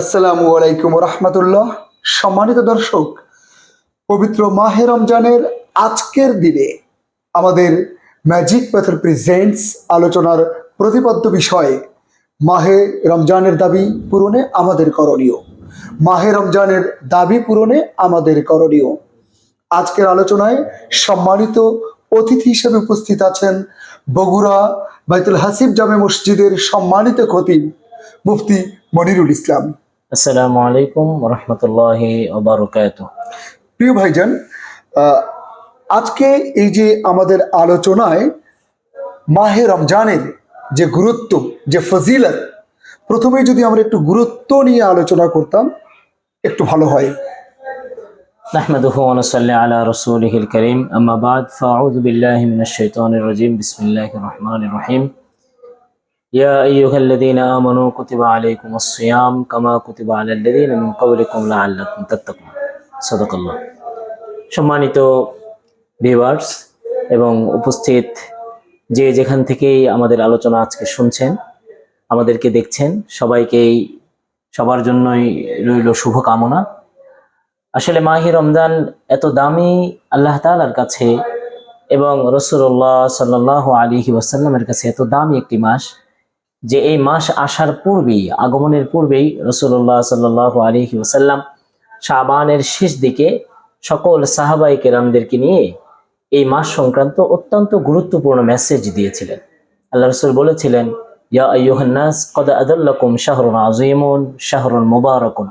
আসসালামু আলাইকুম রহমতুল্লাহ সম্মানিত দর্শক, পবিত্র মাহে রমজানের আজকের দিনে আমাদের ম্যাজিক প্যাথর প্রেজেন্টস আলোচনার প্রতিপাদ্য বিষয়, মাহে রমজানের দাবি পূরণে আমাদের করণীয়। মাহে রমজানের দাবি পূরণে আমাদের করণীয়। আজকের আলোচনায় সম্মানিত অতিথি হিসেবে উপস্থিত আছেন বগুড়া বাইতুল হাসিব জামে মসজিদের সম্মানিত খতিব মুফতি মনিরুল ইসলাম। আসসালামু আলাইকুম রহমতুল্লাহি ওবরকাত প্রিয় ভাইজান আহ, আজকে এই যে আমাদের আলোচনায় মাহে রমজানের যে গুরুত্ব যে ফজিলত প্রথমে যদি আমরা একটু গুরুত্ব নিয়ে আলোচনা করতাম একটু ভালো হয় نحمده ونصلي على رسوله الكريم أما بعد فأعوذ بالله من الشيطان الرجيم بسم الله الرحمن الرحيم يا أيها الذين آمنوا كتب عليكم الصيام كما كتب على الذين من قبلكم لعلكم تتقون صدق الله সম্মানিত ভিউয়ার্স এবং উপস্থিত যে যেখান থেকেই আমাদের আলোচনা আজকে শুনছেন আমাদেরকে দেখছেন সবাইকেই সবার জন্যই রইল শুভকামনা আসলে মাহি রমজান এত দামি আল্লাহ তালার কাছে এবং রসুল্লাহ সাল্লাহ আলিহি ওয়াসাল্লামের কাছে এত দামি একটি মাস যে এই মাস আসার পূর্বেই, আগমনের পূর্বেই রসুল্লাহ সাল্লাহ আলিহি ওয়াসাল্লাম শাবানের শেষ দিকে সকল সাহাবাই কেরামদেরকে নিয়ে এই মাস সংক্রান্ত অত্যন্ত গুরুত্বপূর্ণ মেসেজ দিয়েছিলেন। আল্লাহ রসুল বলেছিলেন, ইয়া আইয়ুহান্নাস, কদ আদাল্লাকুম শাহরুন আজিমুন শাহরুন মুবারকুন।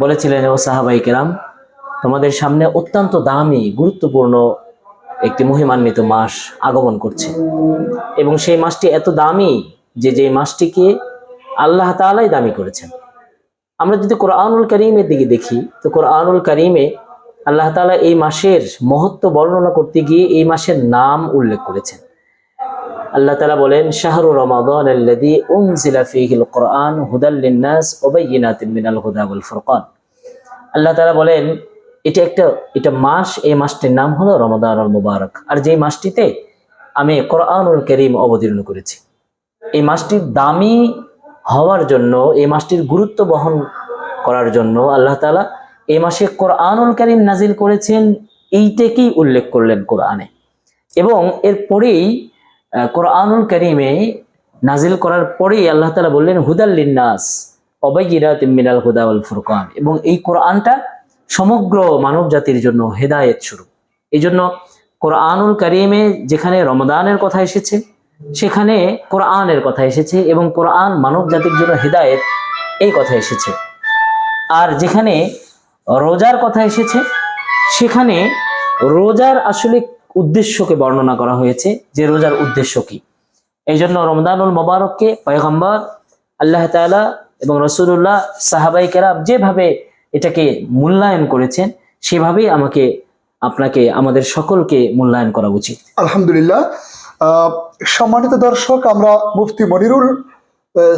বলেছিলেন, ও সাহাবাই কেরাম, তোমাদের সামনে অত্যন্ত দামি, গুরুত্বপূর্ণ একটি মহিমান্বিত মাস আগমন করছে। এবং সেই মাসটি এত দামি যে যে মাসটিকে আল্লাহ তাআলাই দামি করেছেন। আমরা যদি কোরআনুল করিমের দিকে দেখি, তো কোরআনুল করিমে আল্লাহ তাআলা এই মাসের মহত্ব বর্ণনা করতে গিয়ে এই মাসের নাম উল্লেখ করেছেন। আল্লাহ তালা বলেন, শাহরু রমাদান মিনাল ফুরকান। আল্লাহ তাআলা বলেন, এটা একটা, এটা মাস, এই মাসটির নাম হলো রমাদান মুবারক। আর যেই মাসটিতে আমি কোরআনুল করিম অবতীর্ণ করেছি। এই মাসটির দামি হওয়ার জন্য, এই মাসটির গুরুত্ব বহন করার জন্য আল্লাহ তাআলা এই মাসে কোরআনুল করিম নাজিল করেছেন, এইটাকেই উল্লেখ করলেন কোরআনে। এবং এরপরেই কোরআনুল করিমে নাজিল করার পরেই আল্লাহ তাআলা বললেন হুদাল্লিন্নাস অবাইরাত মিনাল হুদা ওয়াল ফুরকান। এবং এই কোরআনটা সমগ্র মানব জাতির জন্য হেদায়েত শুরু এই জন্য কোরআনুল করিমে যেখানে রমদানের কথা এসেছে সেখানে কোরআনের কথা এসেছে এবং কোরআন মানব জাতির জন্য হেদায়েত এই কথা এসেছে। আর যেখানে রোজার কথা এসেছে, সেখানে রোজার আসলে উদ্দেশ্যকে বর্ণনা করা হয়েছে যে রোজার উদ্দেশ্য কি। এই জন্য রমদানুল মোবারককে পয়গম্বর, আল্লাহ তাআলা এবং রসুল্লাহ সাহাবাই কেরাম যেভাবে এটাকে মূল্যায়ন করেছেন, সেভাবেই আমাকে, আপনাকে, আমাদের সকলকে মূল্যায়ন করা উচিত। আলহামদুলিল্লাহ। সম্মানিত দর্শক আমরা মুফতি মনিরুল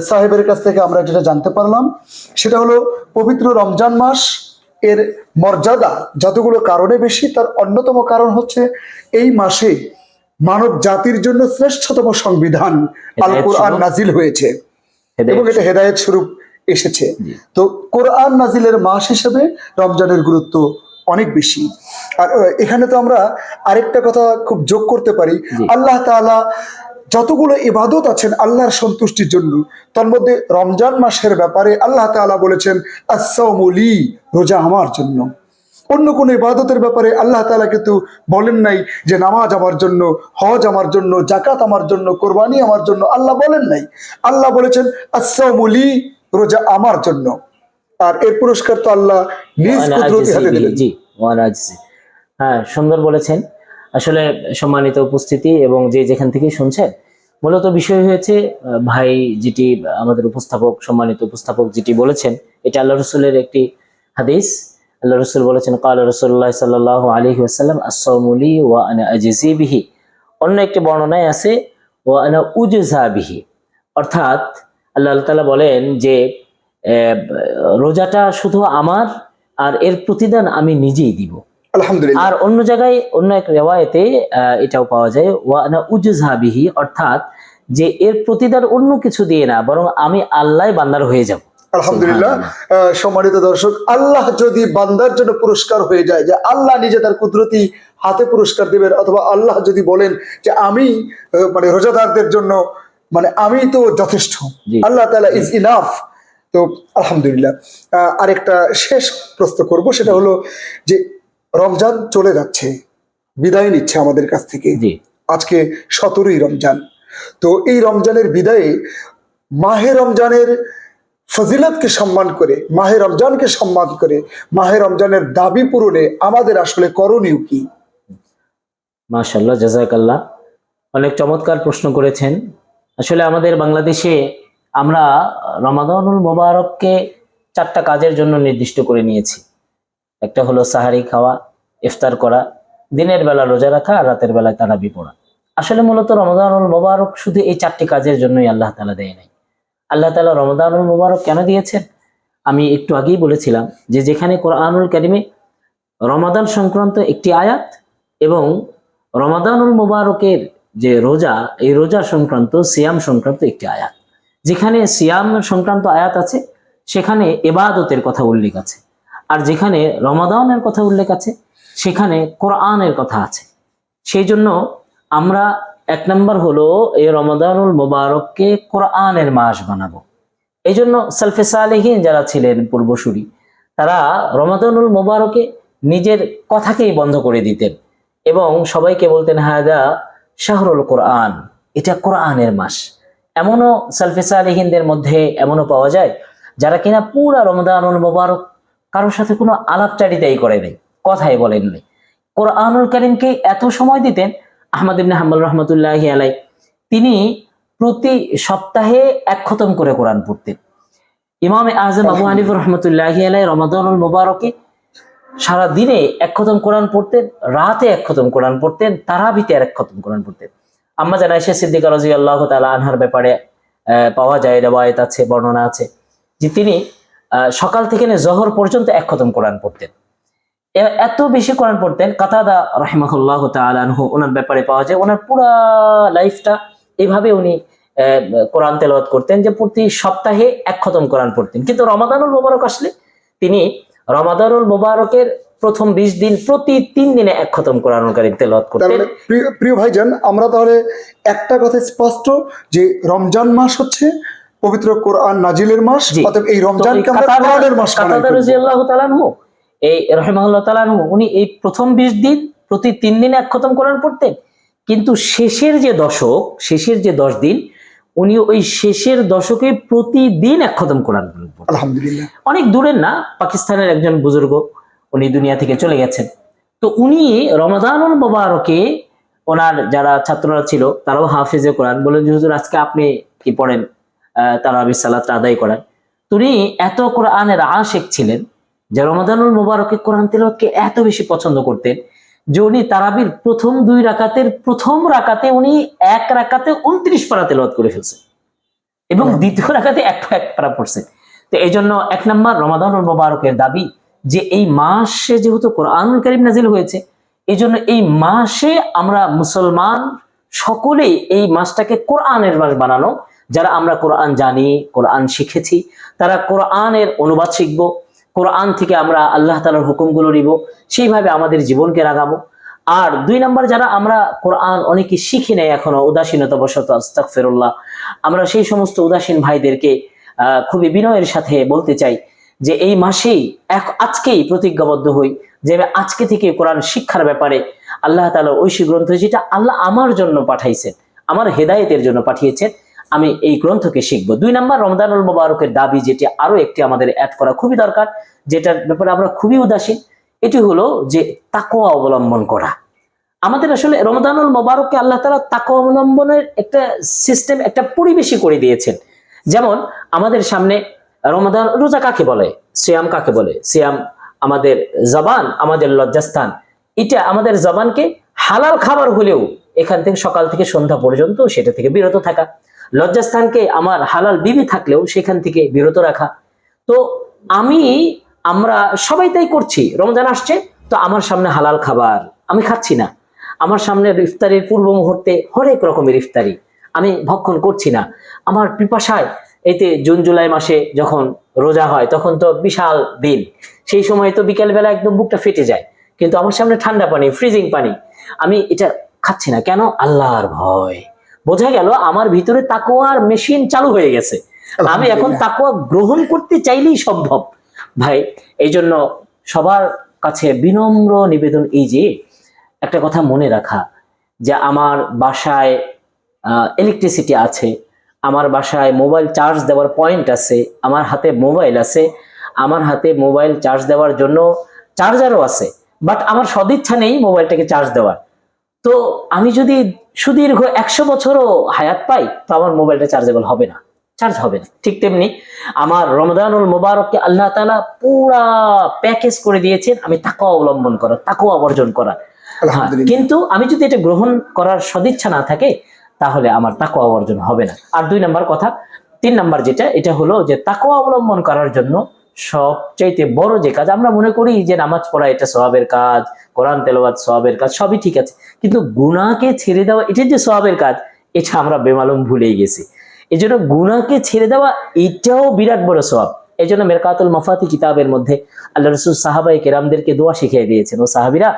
সাহেবের কাছ থেকে আমরা যেটা জানতে পারলাম সেটা হলো পবিত্র রমজান মাস এর মর্যাদা যতগুলো কারণে বেশি তার অন্যতম কারণ হচ্ছে এই মাসে মানব জাতির জন্য শ্রেষ্ঠতম সংবিধান আল কোরআন নাজিল হয়েছে এবং এটা হেদায়েত স্বরূপ এসেছে। তো কোরআন নাজিলের মাস হিসেবে রমজানের গুরুত্ব অনেক বেশি। আর এখানে তো আমরা আরেকটা কথা খুব যোগ করতে পারি। আল্লাহ তাআলা যতগুলো ইবাদত আছেন আল্লাহর সন্তুষ্টির জন্য তার মধ্যে রমজান মাসের ব্যাপারে আল্লাহ তাআলা বলেছেন আসামলি রোজা আমার জন্য। অন্য কোনো ইবাদতের ব্যাপারে আল্লাহ তাআলা কিন্তু বলেন নাই যে নামাজ আমার জন্য হজ আমার জন্য জাকাত আমার জন্য কোরবানি আমার জন্য আল্লাহ বলেন নাই। আল্লাহ বলেছেন আসামলি রোজা আমার জন্য। আর এর পুরস্কার তো আল্লাহ নিজ কুদরতি হাতে দিলেন। বিহি, জি হ্যাঁ সুন্দর বলেছেন। আসলে সম্মানিত উপস্থিতি এবং যে যেখান থেকে শুনছেন মূলত বিষয় হয়েছে ভাই যেটি আমাদের উপস্থাপক সম্মানিত উপস্থাপক যেটি বলেছেন এটা আল্লাহ রসুলের একটি হাদিস। আল্লাহ রসুল বলেছেন কাল রসুল্লাহ সাল্লাহ আলী ওয়াসাল্লাম আসমুলি ওয়া আনা আজিজি বিহি। অন্য একটি বর্ণনায় আছে ওয়া আনা উজজা বিহি। অর্থাৎ আল্লাহ তাআলা বলেন যে রোজাটা শুধু আমার আর এর প্রতিদান আমি নিজেই দিব। আলহামদুলিল্লাহ। আর অন্য জায়গায় অন্য এক রেওয়ায়তে এটাও পাওয়া যায় ওয়ানা উজহাবিহি অর্থাৎ যে এর প্রতিদান অন্য কিছু দিয়ে না বরং আমি আল্লাহ বান্দার হয়ে যাব। আলহামদুলিল্লাহ। সম্মানিত দর্শক আল্লাহ যদি বান্দার জন্য পুরস্কার হয়ে যায় যে আল্লাহ নিজে তার কুদরতি হাতে পুরস্কার দেবেন অথবা আল্লাহ যদি বলেন যে আমি মানে রোজাদারদের জন্য মানে আমি তো যথেষ্ট। আল্লাহ তালা ইজ ইনাফ তো আলহামদুলিল্লাহ। আরেকটা শেষ প্রশ্ন করব সেটা হলো যে রমজান চলে যাচ্ছে বিদায় নিচ্ছে আমাদের কাছ থেকে। আজকে সতেরোই রমজান। তো এই রমজানের বিদায়ে মাহে রমজানের ফজিলতকে সম্মান করে মাহে রমজানকে সম্মান করে মাহে রমজানের দাবি পূরণে আমাদের আসলে করণীয় কি? মাশাল্লাহ জাজাকাল্লাহ অনেক চমৎকার প্রশ্ন করেছেন। আসলে আমাদের বাংলাদেশে আমরা রমাদানুল মোবারককে চারটা কাজের জন্য নির্দিষ্ট করে নিয়েছি। একটা হলো সাহারি খাওয়া, ইফতার করা, দিনের বেলা রোজা রাখা আর রাতের বেলায় তারাবি পড়া। আসলে মূলত রমাদানুল মোবারক শুধু এই চারটি কাজের জন্যই আল্লাহ তালা দেয় নাই। আল্লাহ তালা রমাদানুল মোবারক কেন দিয়েছেন? আমি একটু আগেই বলেছিলাম যে যেখানে কোরআনুল কারিমে রমাদান সংক্রান্ত একটি আয়াত এবং রমাদানুল মোবারকের যে রোজা, এই রোজা সংক্রান্ত, সিয়াম সংক্রান্ত একটি আয়াত। যেখানে সিয়াম সংক্রান্ত আয়াত আছে, সেখানে এবাদতের কথা উল্লেখ আছে। আর যেখানে রমাদানের কথা উল্লেখ আছে, সেখানে কোরআনের কথা আছে। সেই জন্য আমরা এক নম্বর হলো এই রমাদানুল মোবারককে কোরআনের মাস বানাবো। এই জন্য সালফে সালেহীন যারা ছিলেন পূর্বসূরি, তারা রমাদানুল মোবারকে নিজের কথাকেই বন্ধ করে দিতেন এবং সবাইকে বলতেন হায়দা শাহরুল কোরআন, এটা কোরআনের মাস। এমনও সালফে সালেহীনদের মধ্যে এমনও পাওয়া যায়, যারা কিনা পুরা রমদানুল মোবারক কারোর সাথে কোনো আলাপচারিতাই করে নেই, কথাই বলেননি কোরআনুল করিমকে এত সময় দিতেন, আহমদ ইবনে হাম্বল রহমতুল্লাহ আলাই তিনি প্রতি সপ্তাহে এক খতম করে কোরআন পড়তেন। ইমামে আজম আবু হানিফ রহমতুল্লাহ আলাই রমাদানুল মোবারকে সারা দিনে এক খতম কোরআন পড়তেন, রাতে এক খতম কোরআন পড়তেন, তারাবিতে আর এক খতম কোরআন পড়তেন। আম্মা জানা এসে সিদ্দিকা রাজি আল্লাহ তালা আনহার ব্যাপারে পাওয়া যায় রেবায়ত আছে, বর্ণনা আছে, যে তিনি সকাল থেকে জহর পর্যন্ত এক খতম কোরআন পড়তেন। এত বেশি কোরআন পড়তেন, কাতাদা রহিমাহুল্লাহ তালহু ওনার ব্যাপারে পাওয়া যায়, ওনার পুরা লাইফটা এভাবে উনি কোরআন তেলাওয়াত করতেন যে প্রতি সপ্তাহে এক খতম কোরআন পড়তেন। কিন্তু রমাদানুল মোবারক আসলে তিনি, রমাদানুল মোবারকের প্রথম বিশ দিন প্রতি তিন দিনে এক খতম কোরআন কারিম তেলাওয়াত করতেন। প্রিয় ভাইজান আমরা তাহলে একটা কথা স্পষ্ট যে রমজান মাস হচ্ছে পবিত্র কোরআন নাজিলের মাস। অতএব এই রমজানকে আমরা কোরআনের মাস কাতাদা রাদিয়াল্লাহু তাআলা এই রহিমাহুল্লাহ তাআলা উনি এই প্রথম বিশ দিন প্রতি তিন দিন এক খতম কোরআন পড়তেন। কিন্তু শেষের যে দশক শেষের যে দশ দিন উনি ওই শেষের দশকে প্রতিদিন এক খতম কোরআন আলহামদুলিল্লাহ। অনেক দূরের না পাকিস্তানের একজন বুজুর্গ উনি দুনিয়া থেকে চলে গেছেন। তো উনি রমাদানুল মোবারকে ওনার যারা ছাত্ররা ছিল তারাও হাফিজে কোরআন বলেন যে হুজুর আজকে আপনি কি পড়েন? তারা সালাত আদায় করেন। তো উনি এত কোরআনের আশেক ছিলেন যে রমাদানুল মোবারকে কোরআন তেলাওয়াতকে এত বেশি পছন্দ করতেন যে উনি তারাবির প্রথম দুই রাকাতের প্রথম রাকাতে উনি এক রাকাতে উনত্রিশ পারা তেলাওয়াত করে ফেলছেন এবং দ্বিতীয় রাকাতে এক এক পারা পড়ছেন। তো এই জন্য এক নম্বর রমাদানুল মোবারকের দাবি যে এই মাসে যেহেতু কোরআনুল করিম নাজিল হয়েছে এই জন্য এই মাসে আমরা মুসলমান সকলেই এই মাসটাকে কোরআনের মাস বানানো। যারা আমরা কোরআন জানি কোরআন শিখেছি তারা কোরআনের অনুবাদ শিখব কোরআন থেকে আমরা আল্লাহ তালার হুকুমগুলো নিব সেইভাবে আমাদের জীবনকে রাগাবো আর দুই নম্বর যারা আমরা কোরআন অনেকে শিখি নাই এখনও উদাসীনতা বশত আস্তাক ফেরুল্লাহ আমরা সেই সমস্ত উদাসীন ভাইদেরকে আহ, খুবই বিনয়ের সাথে বলতে চাই যে এই মাসেই এক আজকেই প্রতিজ্ঞাবদ্ধ হই, যে আমি আজকে থেকে কোরআন শিক্ষার ব্যাপারে আল্লাহ তালা ঐশী গ্রন্থ যেটা আল্লাহ আমার জন্য পাঠাইছেন, আমার হেদায়েতের জন্য পাঠিয়েছেন, আমি এই গ্রন্থকে শিখব। দুই নম্বর রমদানুল মোবারকের দাবি যেটি আরও একটি আমাদের অ্যাড করা খুবই দরকার, যেটার ব্যাপারে আমরা খুবই উদাসীন, এটি হলো যে তাকোয়া অবলম্বন করা। আমাদের আসলে রমদানুল মোবারককে আল্লাহ তালা তাকোয়া অবলম্বনের একটা সিস্টেম একটা পরিবেশই করে দিয়েছেন। যেমন আমাদের সামনে রমদান রোজা কাকে বলে? সিয়াম কাকে বলে? সিয়াম আমাদের জবান, আমাদের লজ্জাস্থান। এটা আমাদের জবানকে হালাল খাবার হলেও এখান থেকে সকাল থেকে সন্ধ্যা পর্যন্ত সেটা থেকে বিরত থাকা। লজ্জাস্থানকে আমার হালাল বিবি থাকলেও সেখান থেকে বিরত রাখা। তো আমি, আমরা সবাই তাই করছি। রমজান আসছে, তো আমার সামনে হালাল খাবার আমি খাচ্ছি না। আমার সামনে ইফতারির পূর্ব মুহূর্তে হরেক রকমের ইফতারি আমি ভক্ষণ করছি না। আমার পিপাসায় এতে জুন জুলাই মাসে যখন রোজা হয় তখন তো বিশাল দিন। সেই সময় তো বিকেলবেলা একদম বুকটা ফেটে যায়। কিন্তু আমার সামনে ঠান্ডা পানি ফ্রিজিং পানি। আমি এটা খাচ্ছি না। কেন? আল্লাহর ভয়। বোঝা গেল আমার ভিতরে তাকোয়ার মেশিন চালু হয়ে গেছে। আমি এখন। তাকওয়া গ্রহণ করতে চাইলেই সম্ভব। ভাই এই জন্য সবার কাছে বিনম্র নিবেদন এই যে একটা কথা মনে রাখা যে আমার বাসায় ইলেকট্রিসিটি আছে। আমার বাসায় মোবাইল চার্জ দেওয়ার পয়েন্ট আছে আমার হাতে মোবাইল আছে আমার হাতে মোবাইল চার্জ দেওয়ার জন্য চার্জারও আছে বাট আমার সদিচ্ছা নেই মোবাইলটাকে চার্জ দেওয়ার। তো আমি যদি সুদীর্ঘ একশো বছরও হায়াত পাই তো আমার মোবাইলটা চার্জেবল হবে না চার্জ হবে না। ঠিক তেমনি আমার রমদানুল মোবারককে আল্লাহ তাআলা পুরা প্যাকেজ করে দিয়েছেন আমি তাকেও অবলম্বন করা তাকেও অবর্জন করা। কিন্তু আমি যদি এটা গ্রহণ করার সদিচ্ছা না থাকে তাহলে আমার তাকওয়া অর্জন হবে না। আর দুই নাম্বার কথা, তিন নাম্বার যেটা, এটা হলো যে তাকওয়া অবলম্বন করার জন্য সবচাইতে বড় যে কাজ, আমরা মনে করি যে নামাজ পড়া এটা সওয়াবের কাজ, কোরআন, তেলাওয়াত সওয়াবের কাজ, সবই ঠিক আছে। কিন্তু গুনাহকে ছেড়ে দেওয়া, এটা যে সওয়াবের কাজ, এটা আমরা বেমালুম ভুলেই গেছি। এই জন্য গুনাহকে ছেড়ে দেওয়া, এটাও বিরাট বড় সওয়াব। এই জন্য মেরকাতুল মাফাতি কিতাবের মধ্যে আল্লাহ রসুল সাহাবাই কেরামদেরকে দোয়া শিখিয়ে দিয়েছেন, ও সাহাবিরা,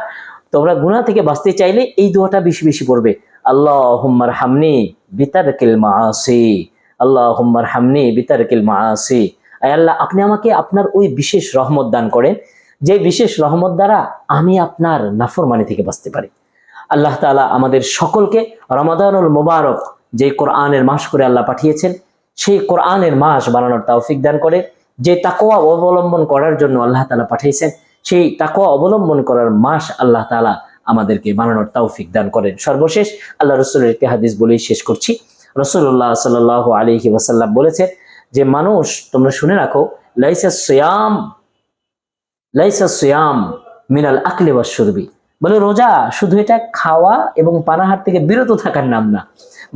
তোমরা গুনাহ থেকে বাঁচতে চাইলে এই দোয়াটা বেশি বেশি পড়বে। আল্লাহ হুম্মার হামনি বিতারকিল মাসি আল্লাহ হুম্মার হামনি বিতারকিল মাসি আয় আল্লাহ, আপনি আমাকে আপনার ওই বিশেষ রহমত দান করেন, যে বিশেষ রহমত দ্বারা আমি আপনার নাফরমানি থেকে বাঁচতে পারি। আল্লাহ তাআলা আমাদের সকলকে রমাদানুল মোবারক যে কোরআনের মাস করে আল্লাহ পাঠিয়েছেন, সেই কোরআনের মাস বানানোর তৌফিক দান করে, যে তাকওয়া অবলম্বন করার জন্য আল্লাহ তালা পাঠিয়েছেন, সেই তাকওয়া অবলম্বন করার মাস আল্লাহ তাআলা আমাদেরকে বানানোর তৌফিক দান করেন। সর্বশেষ আল্লাহ রসুলের একটি হাদিস বলেই শেষ করছি। রসুল্লাহ সাল আলহি ওয়াসাল্লাম বলেছেন যে, মানুষ, তোমরা শুনে রাখো, লাইসা সিয়াম লাইসা সিয়াম মিনাল আকলে ওয়া শুরবি বলে, রোজা শুধু এটা খাওয়া এবং পানাহার থেকে বিরত থাকার নাম না।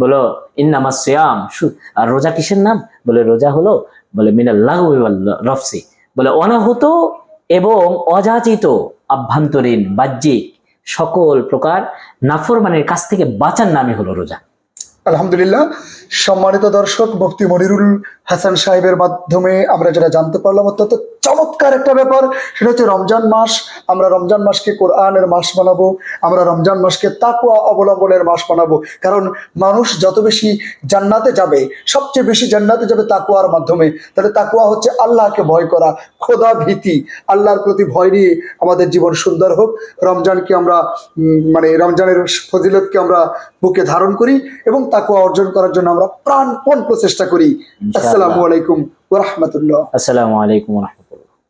বলো, ইন্নামা সিয়াম আর রোজা কিসের নাম? বলে, রোজা হলো, বলে, মিনাল লাগু রফসি। বলে, অনাহত এবং অযাচিত, আভ্যন্তরীণ, বাহ্যিক সকল প্রকার নাফরমানের কাছ থেকে বাঁচার নামই হলো রোজা। আলহামদুলিল্লাহ, সম্মানিত দর্শক ভক্তি মনিরুল হাসান সাহেবের মাধ্যমে আমরা যেটা জানতে পারলাম অত্যন্ত চমৎকার একটা ব্যাপার সেটা হচ্ছে রমজান মাস। আমরা রমজান মাসকে কোরআনের মাস বানাবো আমরা রমজান মাসকে তাকুয়া অবলম্বনের মাস বানাবো কারণ মানুষ যত বেশি জান্নাতে যাবে সবচেয়ে বেশি জান্নাতে যাবে তাকুয়ার মাধ্যমে। তাহলে তাকুয়া হচ্ছে আল্লাহকে ভয় করা খোদা ভীতি। আল্লাহর প্রতি ভয় নিয়ে আমাদের জীবন সুন্দর হোক। রমজানকে আমরা মানে রমজানের ফজিলতকে আমরা বুকে ধারণ করি এবং তাকুয়া অর্জন করার জন্য আমরা প্রাণপণ প্রচেষ্টা করি। আসসালামু আলাইকুম ওয়া রাহমাতুল্লাহ। আসসালামু আলাইকুম